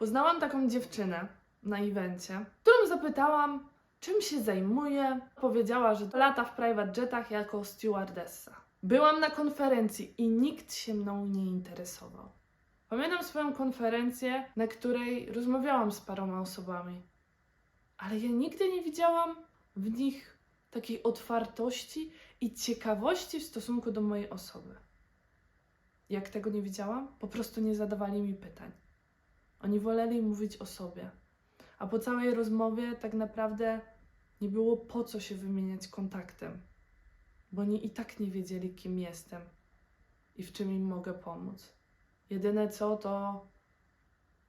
Poznałam taką dziewczynę na evencie, którą zapytałam, czym się zajmuje. Powiedziała, że lata w private jetach jako stewardessa. Byłam na konferencji i nikt się mną nie interesował. Pamiętam swoją konferencję, na której rozmawiałam z paroma osobami, ale ja nigdy nie widziałam w nich takiej otwartości i ciekawości w stosunku do mojej osoby. Jak tego nie widziałam? Po prostu nie zadawali mi pytań. Oni woleli mówić o sobie. A po całej rozmowie tak naprawdę nie było po co się wymieniać kontaktem, bo oni i tak nie wiedzieli, kim jestem i w czym im mogę pomóc. Jedyne co to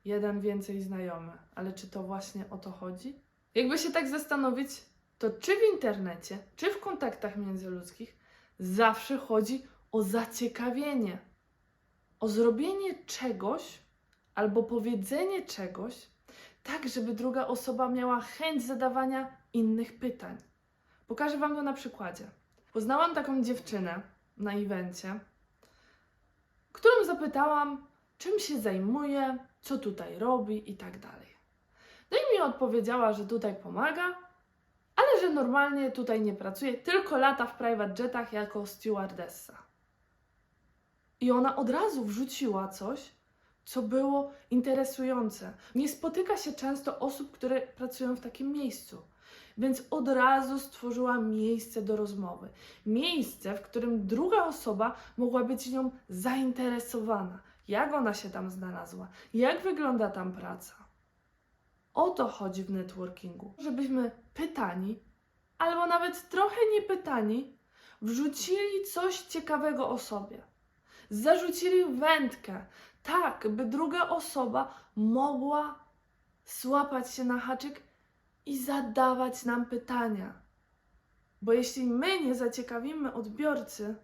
jeden więcej znajomy, ale czy to właśnie o to chodzi? Jakby się tak zastanowić, to czy w internecie, czy w kontaktach międzyludzkich zawsze chodzi o zaciekawienie, o zrobienie czegoś albo powiedzenie czegoś, tak żeby druga osoba miała chęć zadawania innych pytań. Pokażę Wam to na przykładzie. Poznałam taką dziewczynę na evencie, którą zapytałam, czym się zajmuje, co tutaj robi i tak dalej. No i mi odpowiedziała, że tutaj pomaga, ale że normalnie tutaj nie pracuje, tylko lata w private jetach jako stewardessa. I ona od razu wrzuciła coś, co było interesujące. Nie spotyka się często osób, które pracują w takim miejscu. Więc od razu stworzyła miejsce do rozmowy. Miejsce, w którym druga osoba mogła być nią zainteresowana. Jak ona się tam znalazła? Jak wygląda tam praca? O to chodzi w networkingu. Żebyśmy pytani, albo nawet trochę nie pytani, wrzucili coś ciekawego o sobie. Zarzucili wędkę, tak, by druga osoba mogła złapać się na haczyk i zadawać nam pytania. Bo jeśli my nie zaciekawimy odbiorcy,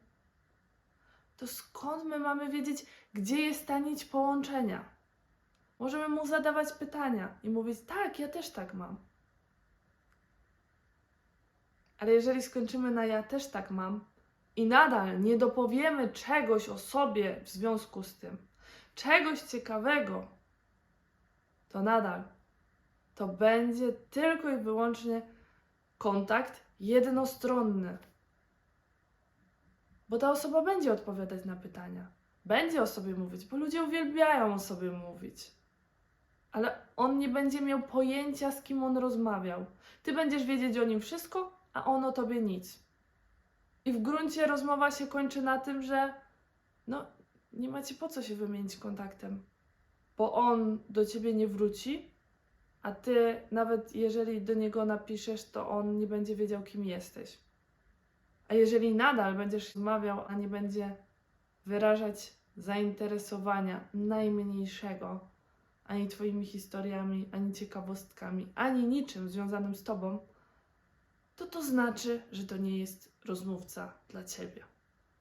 to skąd my mamy wiedzieć, gdzie jest ta nić połączenia? Możemy mu zadawać pytania i mówić: Tak, ja też tak mam. Ale jeżeli skończymy na ja też tak mam i nadal nie dopowiemy czegoś o sobie w związku z tym, czegoś ciekawego, to nadal to będzie tylko i wyłącznie kontakt jednostronny. Bo ta osoba będzie odpowiadać na pytania, będzie o sobie mówić, bo ludzie uwielbiają o sobie mówić. Ale on nie będzie miał pojęcia, z kim on rozmawiał. Ty będziesz wiedzieć o nim wszystko, a on o tobie nic. I w gruncie rozmowa się kończy na tym, że no, nie macie po co się wymienić kontaktem, bo on do ciebie nie wróci, a ty, nawet jeżeli do niego napiszesz, to on nie będzie wiedział, kim jesteś. A jeżeli nadal będziesz rozmawiał, a nie będzie wyrażać zainteresowania najmniejszego, ani Twoimi historiami, ani ciekawostkami, ani niczym związanym z Tobą, to to znaczy, że to nie jest rozmówca dla Ciebie.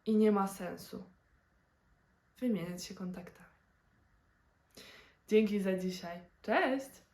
I nie ma sensu wymieniać się kontaktami. Dzięki za dzisiaj. Cześć!